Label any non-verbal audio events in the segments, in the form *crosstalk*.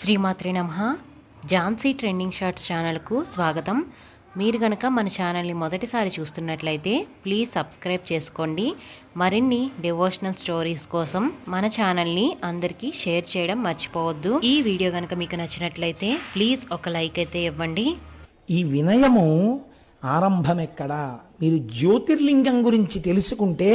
శ్రీమాత్రి నమ. Jhansi trending shorts ఛానల్కు స్వాగతం. మీరు గనక మన ఛానల్ని మొదటిసారి చూస్తున్నట్లయితే ప్లీజ్ సబ్స్క్రైబ్ చేసుకోండి. మరిన్ని డివోషనల్ స్టోరీస్ కోసం మన ఛానల్ని అందరికీ షేర్ చేయడం మర్చిపోవద్దు. ఈ వీడియో గనక మీకు నచ్చినట్లయితే ప్లీజ్ ఒక లైక్ అయితే ఇవ్వండి. ఈ వినయము ఆరంభం ఎక్కడా మీరు జ్యోతిర్లింగం గురించి తెలుసుకుంటే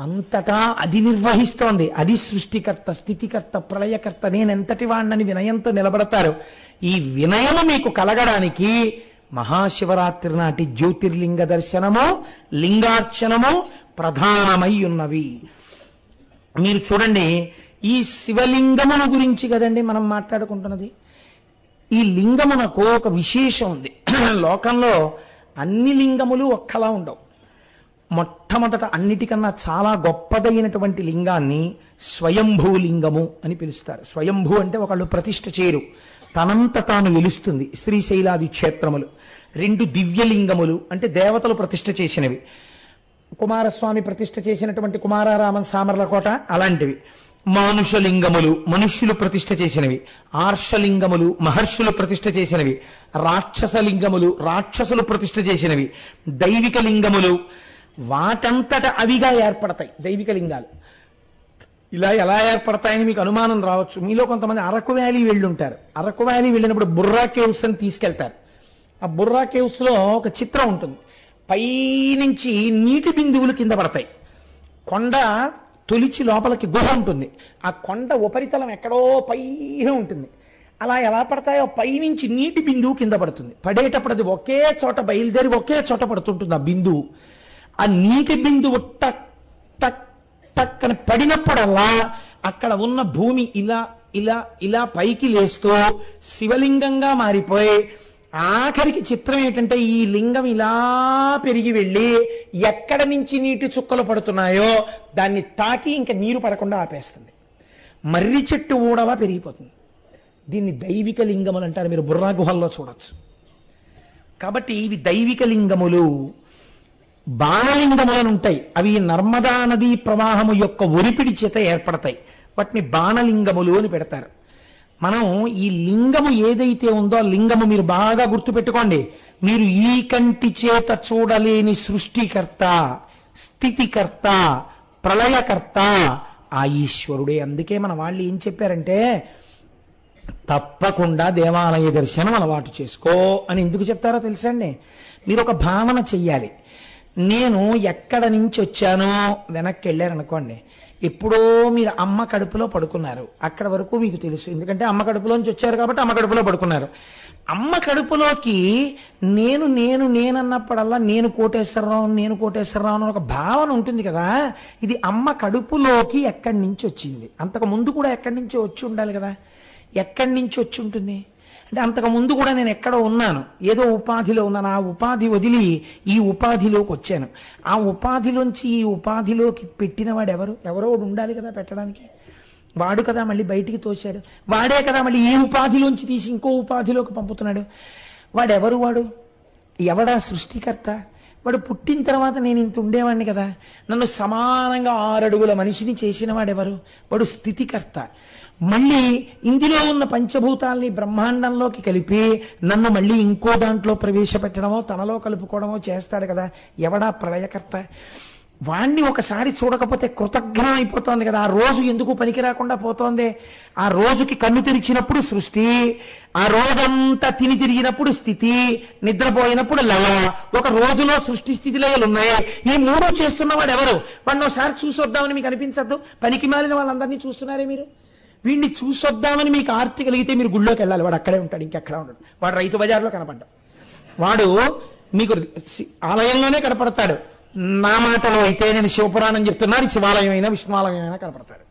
అంతటా అది నిర్వహిస్తోంది. అది సృష్టికర్త స్థితికర్త ప్రళయకర్త నేనెంతటి వాణ్ణని వినయంతో నిలబడతారు ఈ వినయము మీకు కలగడానికి మహాశివరాత్రి నాటి జ్యోతిర్లింగ దర్శనము లింగార్చనము ప్రధానమై ఉన్నవి మీరు చూడండి ఈ శివలింగమును గురించి కదండి మనం మాట్లాడుకుంటున్నది? ఈ లింగమునకు ఒక విశేషం ఉంది. *clears throat* లోకంలో అన్ని లింగములు ఒక్కలా ఉండవు. మొట్టమొదట అన్నిటికన్నా చాలా గొప్పదైనటువంటి లింగాన్ని స్వయంభూ లింగము అని పిలుస్తారు. స్వయంభూ అంటే ఒకళ్ళు ప్రతిష్ఠ చేయరు. తనంత తాను వెలుస్తుంది శ్రీశైలాది క్షేత్రములు. రెండు దివ్యలింగములు అంటే దేవతలు ప్రతిష్ఠ చేసినవి. కుమారస్వామి ప్రతిష్ఠ చేసినటువంటి కుమారారామన్ సామర్లకోట అలాంటివి. మానుషలింగములు మనుష్యులు ప్రతిష్ఠ చేసినవి. ఆర్షలింగములు మహర్షులు ప్రతిష్ఠ చేసినవి. రాక్షసలింగములు రాక్షసులు ప్రతిష్ఠ చేసినవి. దైవిక లింగములు వాటంతట అవిగా ఏర్పడతాయి దైవిక లింగాలు. ఇలా ఎలా ఏర్పడతాయని మీకు అనుమానం రావచ్చు. మీలో కొంతమంది అరకు వ్యాలీ వెళ్ళుంటారు. అరకు వ్యాలీ వెళ్ళినప్పుడు బుర్రా కేవ్స్ అని తీసుకెళ్తారు. ఆ బుర్రా కేవ్స్లో ఒక చిత్రం ఉంటుంది. పైనుంచి నీటి బిందువులు కింద పడతాయి. కొండ తొలిచి లోపలికి గుహ ఉంటుంది. ఆ కొండ ఉపరితలం ఎక్కడో పైన ఉంటుంది. అలా ఎలా పడతాయో పైనుంచి నీటి బిందువు కింద పడుతుంది. పడేటప్పుడు అది ఒకే చోట బయలుదేరి ఒకే చోట పడుతుంటుంది ఆ బిందువు. ఆ నీటి బిందువు టక్ టక్ టక్ అని పడినప్పుడల్లా అక్కడ ఉన్న భూమి ఇలా ఇలా ఇలా పైకి లేస్తూ శివలింగంగా మారిపోయి ఆఖరికి చిత్రం ఏంటంటే ఈ లింగం ఇలా పెరిగి వెళ్ళి ఎక్కడ నుంచి నీటి చుక్కలు పడుతున్నాయో దాన్ని తాకి ఇంకా నీరు పడకుండా ఆపేస్తుంది. మర్రి చెట్టు ఊడలా పెరిగిపోతుంది. దీన్ని దైవిక లింగములు అంటారు. మీరు బుర్రా గుహల్లో చూడొచ్చు. కాబట్టి ఇవి దైవిక లింగములు. బాణలింగములను ఉంటాయి అవి నర్మదా నదీ ప్రవాహము యొక్క ఒరిపిడి చేత ఏర్పడతాయి. వాటిని బాణలింగములు అని పెడతారు. మనం ఈ లింగము ఏదైతే ఉందో ఆ లింగము మీరు బాగా గుర్తుపెట్టుకోండి. మీరు ఈ కంటి చేత చూడలేని సృష్టికర్త స్థితికర్త ప్రళయకర్త ఆ ఈశ్వరుడే. అందుకే మన వాళ్ళు ఏం చెప్పారంటే తప్పకుండా దేవాలయ దర్శనం అలవాటు చేసుకో అని ఎందుకు చెప్తారో తెలుసండి మీరు ఒక భావన చెయ్యాలి. నేను ఎక్కడ నుంచి వచ్చానో వెనక్కి వెళ్ళారనుకోండి ఎప్పుడో మీరు అమ్మ కడుపులో పడుకున్నారు. అక్కడ వరకు మీకు తెలుసు. ఎందుకంటే అమ్మ కడుపులోంచి వచ్చారు కాబట్టి అమ్మ కడుపులో పడుకున్నారు. అమ్మ కడుపులోకి నేను నేను నేనన్నప్పుడల్లా నేను కోటేశ్వరరావు నేను కోటేశ్వరరావు అని ఒక భావన ఉంటుంది కదా. ఇది అమ్మ కడుపులోకి ఎక్కడి నుంచి వచ్చింది? అంతకు ముందు కూడా ఎక్కడి నుంచి వచ్చి ఉండాలి కదా. ఎక్కడి నుంచి వచ్చి ఉంటుంది? అంటే అంతకు ముందు కూడా నేను ఎక్కడో ఉన్నాను. ఏదో ఉపాధిలో ఉన్నాను. ఆ ఉపాధి వదిలి ఈ ఉపాధిలోకి వచ్చాను. ఆ ఉపాధిలోంచి ఈ ఉపాధిలోకి పెట్టినవాడు ఎవరు? ఎవరో ఉండాలి కదా పెట్టడానికి. వాడు కదా మళ్ళీ బయటికి తోశాడు. వాడే కదా మళ్ళీ ఈ ఉపాధిలోంచి తీసి ఇంకో ఉపాధిలోకి పంపుతున్నాడు. వాడెవరు వాడు? ఎవడా సృష్టికర్త? వాడు పుట్టిన తర్వాత నేను ఇంత ఉండేవాడిని కదా. నన్ను సమానంగా ఆరడుగుల మనిషిని చేసిన వాడెవరు వాడు స్థితికర్త. మళ్ళీ ఇందులో ఉన్న పంచభూతాల్ని బ్రహ్మాండంలోకి కలిపి నన్ను మళ్ళీ ఇంకో దాంట్లో ప్రవేశపెట్టడమో తనలో కలుపుకోవడమో చేస్తాడు కదా. ఎవడా ప్రళయకర్త? వాణ్ణి ఒకసారి చూడకపోతే కృతజ్ఞం అయిపోతుంది కదా. ఆ రోజు ఎందుకు పనికి రాకుండా పోతోంది? ఆ రోజుకి కన్ను తెరిచినప్పుడు సృష్టి ఆ రోజంతా తిని తిరిగినప్పుడు స్థితి నిద్రపోయినప్పుడు లయ. ఒక రోజులో సృష్టి స్థితి లయలు ఉన్నాయి. ఈ మూడు చేస్తున్నవాడు ఎవరు? వాడిని ఒకసారి చూసొద్దామని మీకు అనిపించద్దు? పనికి మాలిన వాళ్ళందరినీ చూస్తున్నారే మీరు? వీడిని చూసొద్దామని మీకు ఆర్తి కలిగితే మీరు గుళ్ళోకి వెళ్ళాలి. వాడు అక్కడే ఉంటాడు ఇంకెక్కడా ఉండడు. వాడు రైతు బజార్లో కనపడ్డాడు. వాడు మీకు ఆలయంలోనే కనపడతాడు. నా మాటలో అయితే నేను శివపురాణం చెప్తున్నాను శివాలయం అయినా విష్ణువాలయం అయినా కనపడతాడు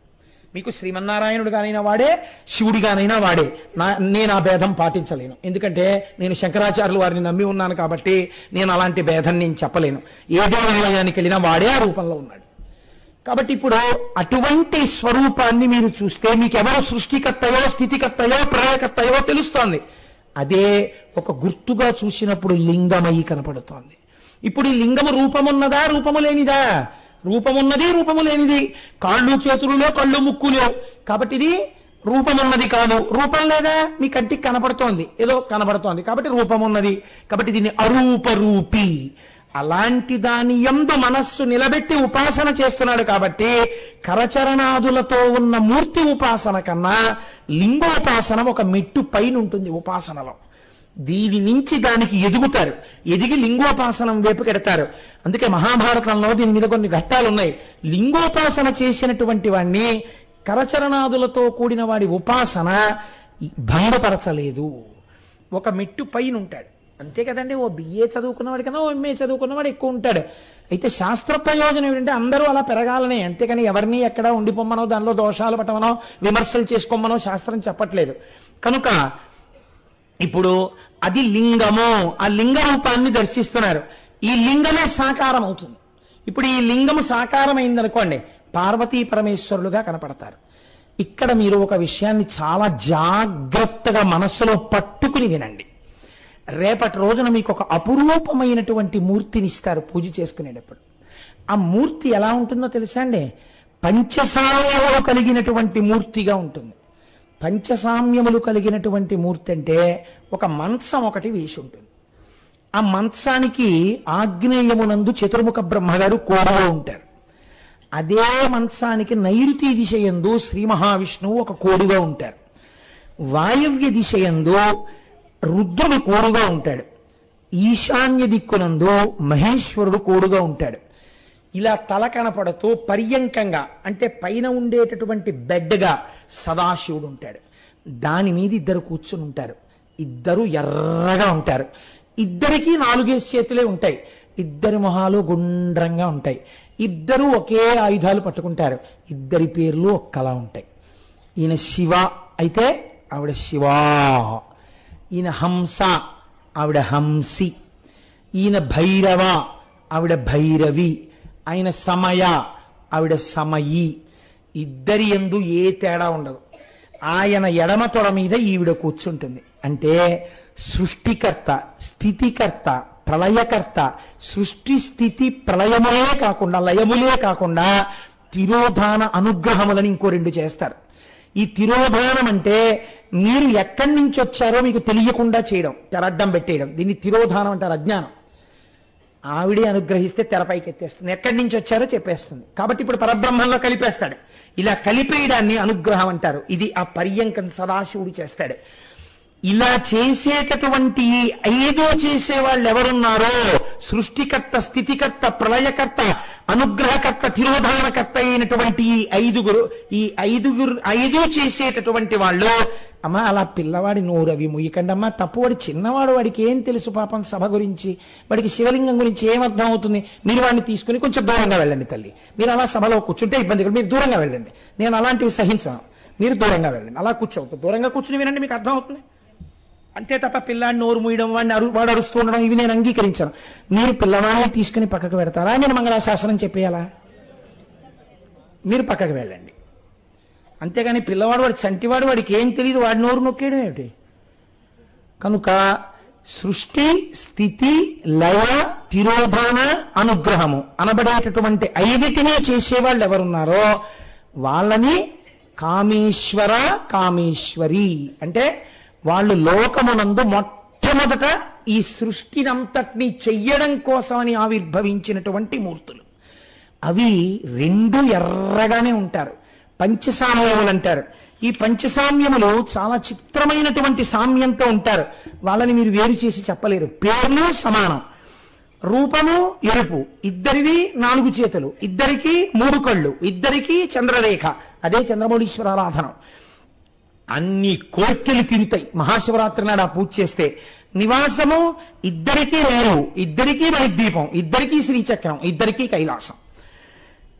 మీకు శ్రీమన్నారాయణుడు కానైనా వాడే శివుడిగానైనా వాడే. నా నేను ఆ భేదం పాటించలేను. ఎందుకంటే నేను శంకరాచార్యులు వారిని నమ్మి ఉన్నాను కాబట్టి నేను అలాంటి భేదం నేను చెప్పలేను. ఏ దేవాలయానికి వెళ్ళినా వాడే ఆ రూపంలో ఉన్నాడు. కాబట్టి ఇప్పుడు అటువంటి స్వరూపాన్ని మీరు చూస్తే మీకు ఎవరు సృష్టికర్తయో స్థితికర్తయో ప్రళయకర్తయో తెలుస్తోంది. అదే ఒక గుర్తుగా చూసినప్పుడు లింగమై కనపడుతోంది. ఇప్పుడు ఈ లింగము రూపమున్నదా? రూపము లేనిదా రూపమున్నది రూపము లేనిది కాళ్ళు చేతులలో కళ్ళు ముక్కులో కాబట్టి ఇది రూపమున్నది కాదు. రూపం లేదా? మీ కంటికి కనపడుతోంది. ఏదో కనబడుతోంది. కాబట్టి రూపమున్నది. కాబట్టి దీన్ని అరూప రూపి అలాంటి దాని ఎందు మనస్సు నిలబెట్టి ఉపాసన చేస్తున్నాడు కాబట్టి కరచరణాదులతో ఉన్న మూర్తి ఉపాసన కన్నా లింగోపాసన ఒక మెట్టు పైన ఉంటుంది ఉపాసనలో. దీని నుంచి దానికి ఎదుగుతారు. ఎదిగి లింగోపాసనం వైపు కెడతారు. అందుకే మహాభారతంలో దీని మీద కొన్ని ఘట్టాలు ఉన్నాయి లింగోపాసన చేసినటువంటి వాణ్ణి కరచరణాదులతో కూడిన వాడి ఉపాసన భంగపరచలేదు. ఒక మెట్టు పైన ఉంటాడు అంతే కదండి ఓ బిఏ చదువుకున్నవాడి కన్నా ఓ ఎంఏ చదువుకున్నవాడు ఎక్కువ ఉంటాడు. అయితే శాస్త్ర ప్రయోజనం ఏంటంటే అందరూ అలా పెరగాలనే. అంతేకాని ఎవరిని ఎక్కడ ఉండిపోమ్మనో దానిలో దోషాలు పట్టమనో విమర్శలు చేసుకోమనో శాస్త్రం చెప్పట్లేదు. కనుక ఇప్పుడు అది లింగము. ఆ లింగ రూపాన్ని దర్శిస్తున్నారు. ఈ లింగమే సాకారం అవుతుంది ఇప్పుడు ఈ లింగము సాకారం అయిందనుకోండి పార్వతీ పరమేశ్వరులుగా కనపడతారు. ఇక్కడ మీరు ఒక విషయాన్ని చాలా జాగ్రత్తగా మనస్సులో పట్టుకుని వినండి. రేపటి రోజున మీకు ఒక అపురూపమైనటువంటి మూర్తిని ఇస్తారు పూజ చేసుకునేటప్పుడు. ఆ మూర్తి ఎలా ఉంటుందో తెలుసా అండి? పంచసామ్యములు కలిగినటువంటి మూర్తిగా ఉంటుంది. పంచసామ్యములు కలిగినటువంటి మూర్తి అంటే ఒక మంచం ఒకటి వేసి ఉంటుంది ఆ మంచానికి ఆగ్నేయమునందు చతుర్ముఖ బ్రహ్మగారు కోడలో ఉంటారు. అదే మంచానికి నైరుతి దిశయందు శ్రీ మహావిష్ణువు ఒక కోడుగా ఉంటారు. వాయవ్య దిశయందు రుద్రుడు కోడుగా ఉంటాడు. ఈశాన్య దిక్కునందు మహేశ్వరుడు కోడుగా ఉంటాడు. ఇలా తల కనపడుతూ పర్యంకంగా అంటే పైన ఉండేటటువంటి బెడ్గా సదాశివుడు ఉంటాడు. దాని మీద ఇద్దరు కూర్చుని ఉంటారు. ఇద్దరు ఎర్రగా ఉంటారు. ఇద్దరికీ నాలుగేసి చేతులే ఉంటాయి. ఇద్దరి మొహాలు గుండ్రంగా ఉంటాయి. ఇద్దరు ఒకే ఆయుధాలు పట్టుకుంటారు. ఇద్దరి పేర్లు ఒక్కలా ఉంటాయి. ఈయన శివ అయితే ఆవిడ శివా. ఈయన హంస ఆవిడ హంసి. ఈయన భైరవ ఆవిడ భైరవి. ఆయన సమయ ఆవిడ సమయి. ఇద్దరి ఎందు ఏ తేడా ఉండదు. ఆయన ఎడమ తొడ మీద ఈవిడ కూర్చుంటుంది. అంటే సృష్టికర్త స్థితికర్త ప్రళయకర్త సృష్టి స్థితి ప్రళయములే కాకుండా లయములే కాకుండా తిరోధాన అనుగ్రహములని ఇంకో రెండు చేస్తారు. ఈ తిరోధానం అంటే మీరు ఎక్కడి నుంచి వచ్చారో మీకు తెలియకుండా చేయడం తెరడ్డం పెట్టేయడం. దీన్ని తిరోధానం అంటారు అజ్ఞానం. ఆవిడే అనుగ్రహిస్తే తెరపైకి ఎత్తేస్తుంది ఎక్కడి నుంచి వచ్చారో చెప్పేస్తుంది. కాబట్టి ఇప్పుడు పరబ్రహ్మంలో కలిపేస్తాడు. ఇలా కలిపేయడాన్ని అనుగ్రహం అంటారు. ఇది ఆ పర్యంకం సదాశివుడు చేస్తాడు. ఇలా చేసేటటువంటి ఐదో చేసే వాళ్ళు ఎవరున్నారో సృష్టికర్త స్థితికర్త ప్రళయకర్త అనుగ్రహకర్త తిరోధానకర్త అయినటువంటి ఈ ఐదుగురు ఈ ఐదుగురు ఐదు చేసేటటువంటి వాళ్ళు అమ్మా అలా పిల్లవాడి నోరు అవి ముయ్యకండమ్మా తప్పు వాడి చిన్నవాడు వాడికి ఏం తెలుసు పాపం సభ గురించి వాడికి శివలింగం గురించి ఏం అవుతుంది? మీరు వాడిని తీసుకుని కొంచెం దూరంగా వెళ్ళండి తల్లి. మీరు అలా సభలో కూర్చుంటే ఇబ్బంది కదా మీరు దూరంగా వెళ్ళండి. నేను అలాంటివి సహించను. మీరు దూరంగా వెళ్ళండి. అలా కూర్చోవద్దు. దూరంగా కూర్చుని వినండి మీకు అర్థం అవుతుంది? అంతే తప్ప పిల్లాడిని నోరు మూయడం వాడిని అరు వాడు అరుస్తూ ఉండడం ఇవి నేను అంగీకరించాను. మీరు పిల్లవాడిని తీసుకుని పక్కకు పెడతారా? నేను మంగళాశాసనం చెప్పేయాలా? మీరు పక్కకు వెళ్ళండి. అంతేగాని పిల్లవాడు వాడు చంటివాడు వాడికి ఏం తెలియదు వాడి నోరు నొక్కేయడం ఏమిటి? కనుక సృష్టి స్థితి లయ తిరోధాన అనుగ్రహము అనబడేటటువంటి ఐదిటినే చేసేవాళ్ళు ఎవరున్నారో వాళ్ళని కామేశ్వర కామేశ్వరి అంటే వాళ్ళు లోకమునందు మొట్టమొదట ఈ సృష్టినంతటినీ చెయ్యడం కోసమని ఆవిర్భవించినటువంటి మూర్తులు. అవి రెండు ఎర్రగానే ఉంటారు. పంచసామ్యములు అంటారు. ఈ పంచసామ్యములు చాలా చిత్రమైనటువంటి సామ్యంతో ఉంటారు. వాళ్ళని మీరు వేరు చేసి చెప్పలేరు. పేర్లు సమానం. రూపము ఎరుపు. ఇద్దరివి నాలుగు చేతులు. ఇద్దరికి మూడు కళ్ళు. ఇద్దరికి చంద్రరేఖ. అదే చంద్రమౌళీశ్వర ఆరాధనం అన్ని కోర్కెలు తిరుగుతాయి మహాశివరాత్రి నాడు ఆ పూజ చేస్తే నివాసము ఇద్దరికీ రేరు ఇద్దరికీ వైద్యీపం ఇద్దరికీ శ్రీచక్రం ఇద్దరికీ కైలాసం.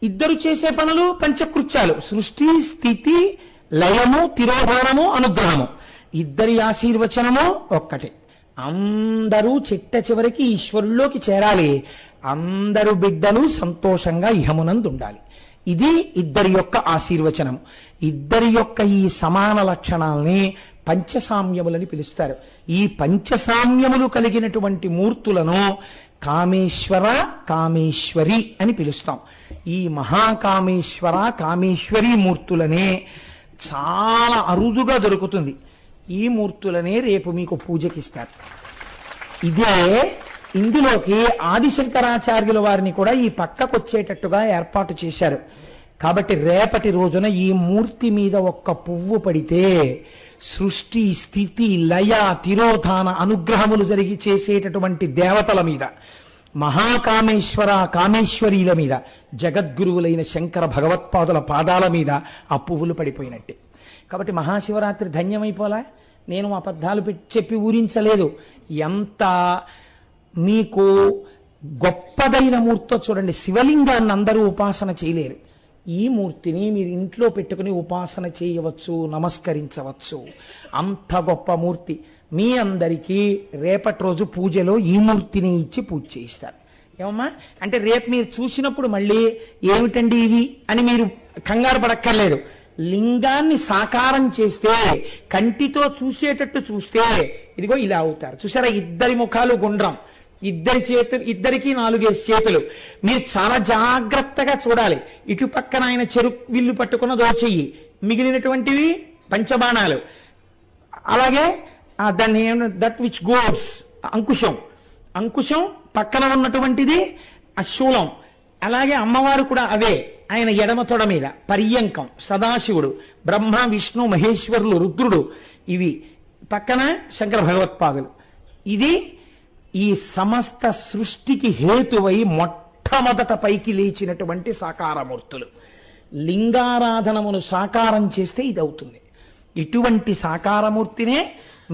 ఇద్దరు చేసే పనులు పంచకృత్యాలు. సృష్టి స్థితి లయము తిరోధానము అనుగ్రహము. ఇద్దరి ఆశీర్వచనము ఒక్కటే. అందరూ చిట్ట చివరికి ఈశ్వరుల్లోకి చేరాలి. అందరు బిడ్డలు సంతోషంగా ఇహమునందు ఉండాలి ఇది ఇద్దరి యొక్క ఆశీర్వచనం. ఇద్దరి యొక్క ఈ సమాన లక్షణాల్ని పంచసామ్యములని పిలుస్తారు. ఈ పంచసామ్యములు కలిగినటువంటి మూర్తులను కామేశ్వర కామేశ్వరి అని పిలుస్తాం. ఈ మహాకామేశ్వర కామేశ్వరి మూర్తులనే చాలా అరుదుగా దొరుకుతుంది. ఈ మూర్తులనే రేపు మీకు పూజకిస్తారు. ఇదే ఇందులోకి ఆదిశంకరాచార్యుల వారిని కూడా ఈ పక్కకు వచ్చేటట్టుగా ఏర్పాటు చేశారు. కాబట్టి రేపటి రోజున ఈ మూర్తి మీద ఒక్క పువ్వు పడితే సృష్టి స్థితి లయ తిరోధాన అనుగ్రహములు జరిగి చేసేటటువంటి దేవతల మీద మహాకామేశ్వర కామేశ్వరీల మీద జగద్గురువులైన శంకర భగవత్పాదుల పాదాల మీద ఆ పువ్వులు పడిపోయినట్టే. కాబట్టి మహాశివరాత్రి ధన్యమైపోలా? నేను అబద్ధాలు పెట్టి చెప్పి ఊరించలేదు ఎంత మీకు గొప్పదైన మూర్తితో చూడండి. శివలింగాన్ని అందరూ ఉపాసన చేయలేరు. ఈ మూర్తిని మీరు ఇంట్లో పెట్టుకుని ఉపాసన చేయవచ్చు నమస్కరించవచ్చు. అంత గొప్ప మూర్తి. మీ అందరికీ రేపటి రోజు పూజలో ఈ మూర్తిని ఇచ్చి పూజ చేయిస్తారు. ఏమమ్మా? అంటే రేపు మీరు చూసినప్పుడు మళ్ళీ ఏమిటండి ఇవి అని మీరు కంగారు పడక్కర్లేదు. లింగాన్ని సాకారం చేస్తే కంటితో చూసేటట్టు చూస్తే ఇదిగో ఇలా అవుతారు. చూసారా? ఇద్దరి ముఖాలు గుండ్రం. ఇద్దరి చేతులు ఇద్దరికి నాలుగేసి చేతులు. మీరు చాలా జాగ్రత్తగా చూడాలి. ఇటు పక్కన ఆయన చెరు విల్లు పట్టుకున్న దోచెయ్యి మిగిలినటువంటివి పంచబాణాలు. అలాగే దాన్ని దట్ విచ్ గోడ్స్ అంకుశం. అంకుశం పక్కన ఉన్నటువంటిది అశూలం అలాగే అమ్మవారు కూడా అవే. ఆయన ఎడమ తొడ మీద పర్యంకం సదాశివుడు బ్రహ్మ విష్ణు మహేశ్వరులు రుద్రుడు. ఇవి పక్కన శంకర భగవత్పాదులు. ఇది ఈ సమస్త సృష్టికి హేతువై మొట్టమొదట పైకి లేచినటువంటి సాకారమూర్తులు. లింగారాధనమును సాకారం చేస్తే ఇది అవుతుంది ఇటువంటి సాకారమూర్తినే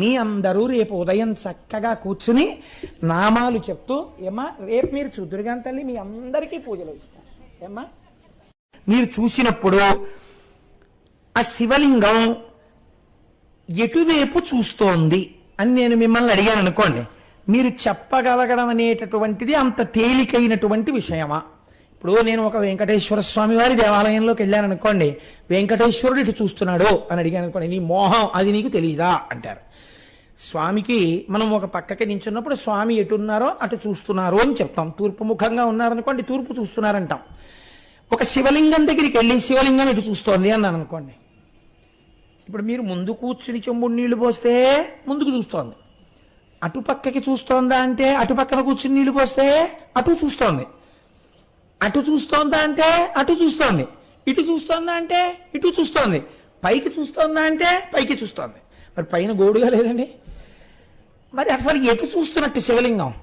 మీ అందరూ రేపు ఉదయం చక్కగా కూర్చుని నామాలు చెప్తూ ఏమ్మా రేపు మీరు చూద్దురుగా తల్లి మీ అందరికీ పూజలు ఇస్తారు ఏమ్మా? మీరు చూసినప్పుడు ఆ శివలింగం ఎటువైపు చూస్తోంది అని నేను మిమ్మల్ని అడిగాను అనుకోండి. మీరు చెప్పగలగడం అనేటటువంటిది అంత తేలికైనటువంటి విషయమా? ఇప్పుడు నేను ఒక వెంకటేశ్వర స్వామి వారి దేవాలయంలోకి వెళ్ళాను అనుకోండి వెంకటేశ్వరుడు ఇటు చూస్తున్నాడు అని అడిగాను అనుకోండి నీ మోహం అది నీకు తెలియదా అంటారు. స్వామికి మనం ఒక పక్కకి నించున్నప్పుడు స్వామి ఎటున్నారో అటు చూస్తున్నారు అని చెప్తాం. తూర్పు ముఖంగా ఉన్నారనుకోండి తూర్పు చూస్తున్నారంటాం. ఒక శివలింగం దగ్గరికి వెళ్ళి శివలింగం ఇటు చూస్తోంది అన్నాను అనుకోండి. ఇప్పుడు మీరు ముందు కూర్చుని చెంబుడు నీళ్ళు పోస్తే ముందుకు చూస్తోంది. అటు పక్కకి చూస్తోందా అంటే అటుపక్కన కూర్చుని నీళ్ళు పోస్తే అటు చూస్తోంది. అటు చూస్తోందా అంటే అటు చూస్తోంది. ఇటు చూస్తోందా అంటే ఇటు చూస్తోంది. పైకి చూస్తోందా అంటే పైకి చూస్తోంది. మరి పైన గోడుగా లేదండి? మరి అసలు ఎటు చూస్తున్నట్టు శివలింగం?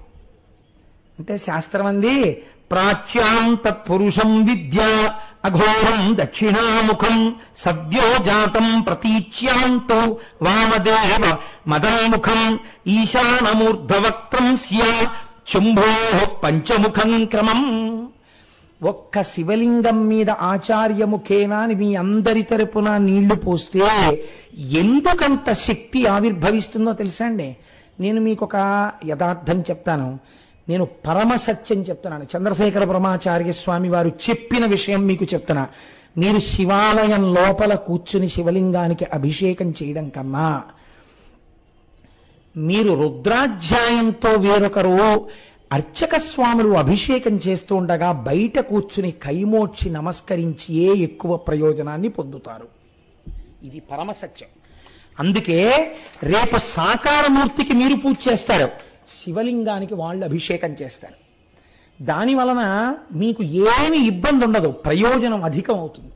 అంటే శాస్త్రం అంది ప్రాచ్యాం తత్పురుషం విద్య అఘోరం దక్షిణాముఖం సద్యో జాతం ప్రతీచ్యాంతో వామదేవ మదన్ముఖం ఈశానమూర్ధవక్త్రం స్యా శంభో పంచముఖం క్రమం. ఒక్క శివలింగం మీద ఆచార్యముఖేనా అని మీ అందరి తరపున నీళ్ళు పోస్తే ఎందుకంత శక్తి ఆవిర్భవిస్తుందో తెలుసా అండి? నేను మీకు ఒక యథార్థం చెప్తాను. నేను పరమ సత్యం చెప్తున్నాను. చంద్రశేఖర బ్రహ్మాచార్య స్వామి వారు చెప్పిన విషయం మీకు చెప్తున్నా. మీరు శివాలయం లోపల కూర్చుని శివలింగానికి అభిషేకం చేయడం కన్నా మీరు రుద్రాధ్యాయంతో వేరొకరు అర్చక స్వాములు అభిషేకం చేస్తూ ఉండగా బయట కూర్చుని కైమోడ్చి నమస్కరించి ఏ ఎక్కువ ప్రయోజనాన్ని పొందుతారు? ఇది పరమ సత్యం. అందుకే రేపు సాకారమూర్తికి మీరు పూజ చేస్తారు. శివలింగానికి వాళ్ళు అభిషేకం చేస్తారు. దాని వలన మీకు ఏమి ఇబ్బంది ఉండదు ప్రయోజనం అధికం అవుతుంది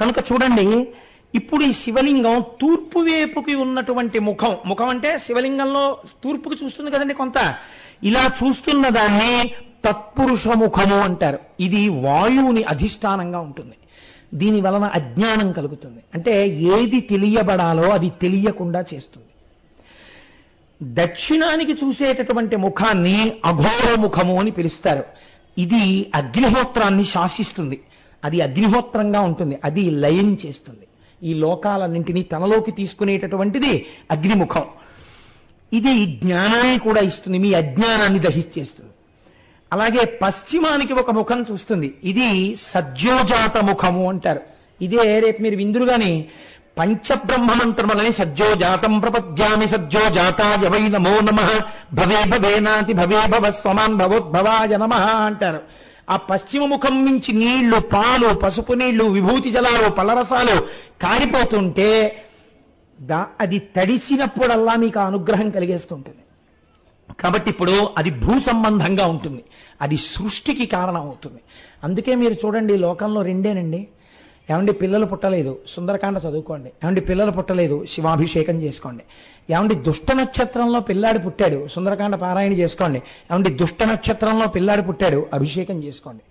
కనుక చూడండి ఇప్పుడు ఈ శివలింగం తూర్పు వైపుకి ఉన్నటువంటి ముఖం ముఖం అంటే శివలింగంలో తూర్పుకి చూస్తుంది కదండి కొంత? ఇలా చూస్తున్న దాన్ని తత్పురుష ముఖము అంటారు. ఇది వాయువుని అధిష్టానంగా ఉంటుంది. దీని వలన అజ్ఞానం కలుగుతుంది. అంటే ఏది తెలియబడాలో అది తెలియకుండా చేస్తుంది. దక్షిణానికి చూసేటటువంటి ముఖాన్ని అఘోర ముఖము అని పిలుస్తారు. ఇది అగ్నిహోత్రాన్ని శాసిస్తుంది. అది అగ్నిహోత్రంగా ఉంటుంది. అది లయం చేస్తుంది. ఈ లోకాలన్నింటినీ తనలోకి తీసుకునేటటువంటిది అగ్నిముఖం. ఇది జ్ఞానాన్ని కూడా ఇస్తుంది. మీ అజ్ఞానాన్ని దహించేస్తుంది. అలాగే పశ్చిమానికి ఒక ముఖం చూస్తుంది. ఇది సద్యోజాత ముఖము అంటారు. ఇదే రేపు మీరు విందురుగాని పంచబ్రహ్మ మంత్రములని సజ్జోజాతం ప్రపద్యామి సజ్జో జాతాయ వై నమో నమ. భవే భవేనాతి భవే భవ స్వమాన్ భవోద్భవాయ నమ అంటారు. ఆ పశ్చిమ ముఖం నుంచి నీళ్ళు పాలు పసుపు నీళ్ళు విభూతి జలాలు పలరసాలు కారిపోతుంటే దా అది తడిసినప్పుడల్లా మీకు ఆ అనుగ్రహం కలిగేస్తుంటుంది. కాబట్టి ఇప్పుడు అది భూ సంబంధంగా ఉంటుంది. అది సృష్టికి కారణం అవుతుంది అందుకే మీరు చూడండి ఈ లోకంలో రెండేనండి. ఏమండి పిల్లలు పుట్టలేదు? సుందరకాండ చదువుకోండి. ఏమండి పిల్లలు పుట్టలేదు? శివాభిషేకం చేసుకోండి. ఏమండి దుష్ట నక్షత్రంలో పిల్లాడి పుట్టాడు? సుందరకాండ పారాయణ చేసుకోండి. ఏమండి దుష్ట నక్షత్రంలో పిల్లాడి పుట్టాడు? అభిషేకం చేసుకోండి.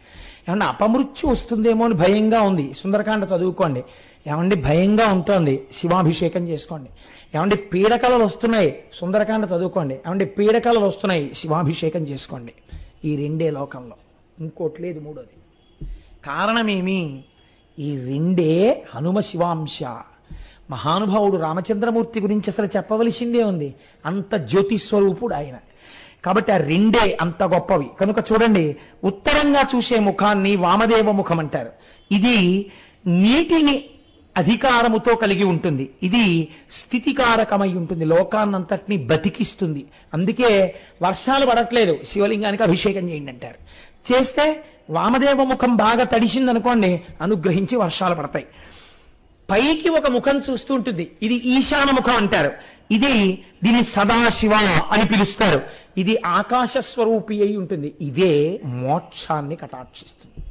ఏమన్నా అపమృత్యు వస్తుందేమో అని భయంగా ఉంది. సుందరకాండ చదువుకోండి. ఏమండి భయంగా ఉంటుంది. శివాభిషేకం చేసుకోండి. ఏమండి పీడకలలు వస్తున్నాయి? సుందరకాండ చదువుకోండి. ఏమండి పీడకలలు వస్తున్నాయి? శివాభిషేకం చేసుకోండి. ఈ రెండే లోకంలో. ఇంకోటి లేదు మూడోది. కారణమేమి ఈ రెండే హనుమ శివాంశ. మహానుభావుడు రామచంద్రమూర్తి గురించి అసలు చెప్పవలసిందే ఉంది. అంత జ్యోతిస్వరూపుడు ఆయన. కాబట్టి ఆ రెండే అంత గొప్పవి. కనుక చూడండి ఉత్తరంగా చూసే ముఖాన్ని వామదేవ ముఖం అంటారు. ఇది నీటిని అధికారముతో కలిగి ఉంటుంది. ఇది స్థితికారకమై ఉంటుంది. లోకాన్నంతటిని బతికిస్తుంది అందుకే వర్షాలు పడట్లేదు. శివలింగానికి అభిషేకం చేయండి అంటారు. చేస్తే వామదేవ ముఖం బాగా తడిసిందనుకోండి అనుగ్రహించి వర్షాలు పడతాయి. పైకి ఒక ముఖం చూస్తూ ఉంటుంది ఇది ఈశాన ముఖం అంటారు. ఇది దీని సదాశివ అని పిలుస్తారు. ఇది ఆకాశ స్వరూపి అయి ఉంటుంది. ఇదే మోక్షాన్ని కటాక్షిస్తుంది.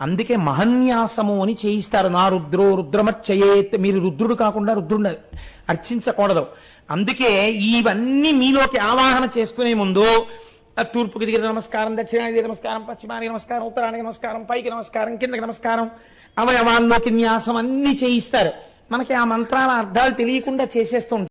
అందుకే మహన్యాసము అని చేయిస్తారు. నా రుద్రో రుద్రమచ్చయేత్ మీరు రుద్రుడు కాకుండా రుద్రుడు అర్చించకూడదు. అందుకే ఇవన్నీ మీలోకి ఆవాహన చేసుకునే ముందు తూర్పుకి దిగిన నమస్కారం దక్షిణానికి నమస్కారం పశ్చిమానికి నమస్కారం ఉత్తరానికి నమస్కారం పైకి నమస్కారం కిందకి నమస్కారం అవయవాల్లోకి న్యాసం అన్ని చేయిస్తారు. మనకి ఆ మంత్రాల అర్థాలు తెలియకుండా చేసేస్తూ